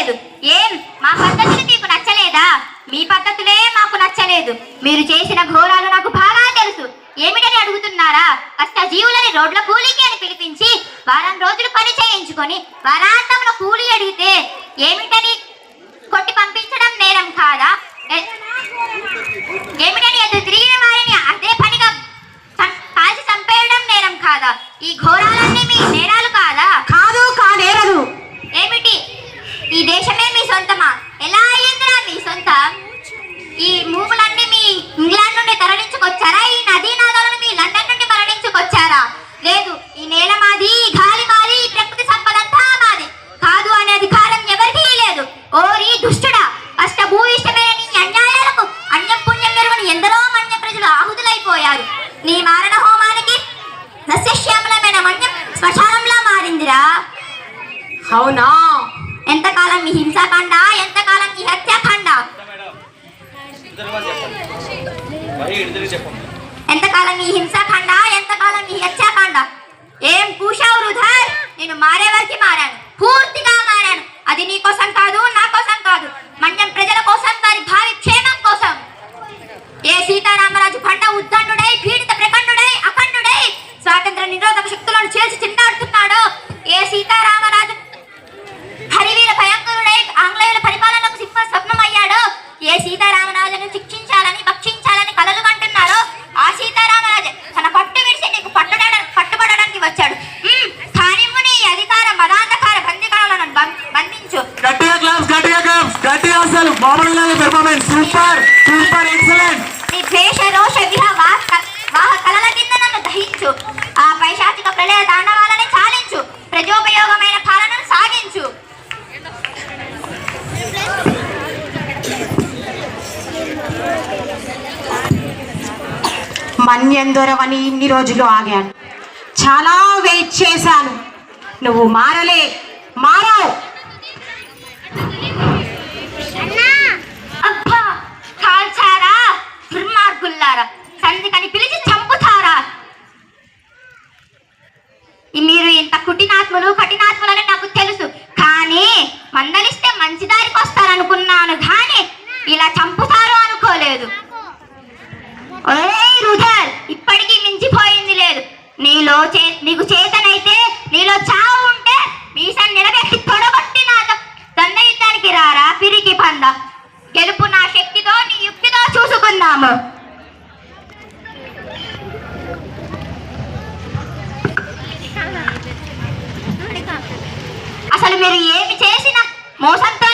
లేదు ఏం? మా పద్ధతులు మీకు నచ్చలేదా? మీ పద్ధతులే మాకు నచ్చలేదు. మీరు చేసిన ఘోరాలు నాకు బాగా తెలుసు. ఏమిటని అడుగుతున్నారా? కష్ట జీవులని రోడ్ల కూలీకి అని పిలిపించి వారం రోజులు పని చేయించుకొని వారాంతంలో కూలీ అడిగితే ఏమిటని కొట్టి పంపించడం నేరం కాదా? ఏమిటని ఎదురు తిరిగిన వారిని అదే పనిగా కాల్చి చంపేయడం నేరం కాదా? ఈ ఘోరాలన్నీ మీ నేరాలు కాదా? కాదు కానేరదు ఏమిటి? ఈ దేశమే మీ సొంతమా? ఎలా అయ్యిందిరా మీ సొంతం? ఈ భూములన్నీ మీ ఇంగ్లాండ్ నుండి తరలించుకొచ్చారా? ఈ నదీ నాదాలను మీ లండన్ నుండి మరణించుకొచ్చారా? లేదు ఈ నేల మాది ఈ గాలి మాది ఈ ప్రకృతి సంపదంతా మాది. కాదు అనే అధికారం ఎవరికీ లేదు. ఓరి దుష్టుడా అష్ట భూయిష్టమైన నీ అన్యాయాలకు అన్యం పుణ్యం మెరుగుని ఎందరో మన్య ప్రజలు ఆహుతులైపోయారు. నీ మారణ హోమానికి సస్యశ్యామలమైన మన్యం శ్మశానంలా మారిందిరా. అవునా? ఎంతకాలం ఈ హింసాకాండ ఎంతకాలం ఈ హత్యాకాండ ఎంతకాలం ఈ హింసాకాండ ఎంతకాలం ఈ హత్యాకాండ ఏం కూశావు రుధర్ నేను మారే వరకు మారాను. పూర్తిగా మారాను. అది నీ కోసం కాదు నా కోసం కాదు. మన్యం ప్రజల కోసం వారి భావి క్షేమం కోసం. ఏ సీతారామరాజు మామూలుగా పెర్ఫార్మెన్స్ సూపర్ సూపర్ ఎక్సలెంట్ నీ ద్వేష రోష వాహ కలల కింద నన్ను దహించు. ఆ పైశాచిక ప్రళయ తాండవాలని చాలించు. ప్రజోపయోగమైన పాలనను సాగించు. మన్యందొరవని ఇన్ని రోజులు ఆగాను. చాలా వెయిట్ చేశాను. నువ్వు మారలే. మారావు. మీరు కఠినాత్ములని నాకు తెలుసు. కానీ మందలిస్తే మంచి దారికి వస్తారనుకున్నాను కానీ ఇలా చంపుతారు అనుకోలేదు. ఓయ్ ఇప్పటికీ మించిపోయింది లేదు. నీలో చే నీకు చేతనైతే నీలో చావు ఉంటే మీసాన్ని నిలబెట్టి తొడగొట్టి నా దండ యుద్ధానికి రారా పిరికి పంద. గెలుపు నా శక్తితో నీ యుక్తితో చూసుకుందాము. మీరు ఏమి చేసినా మోసంతో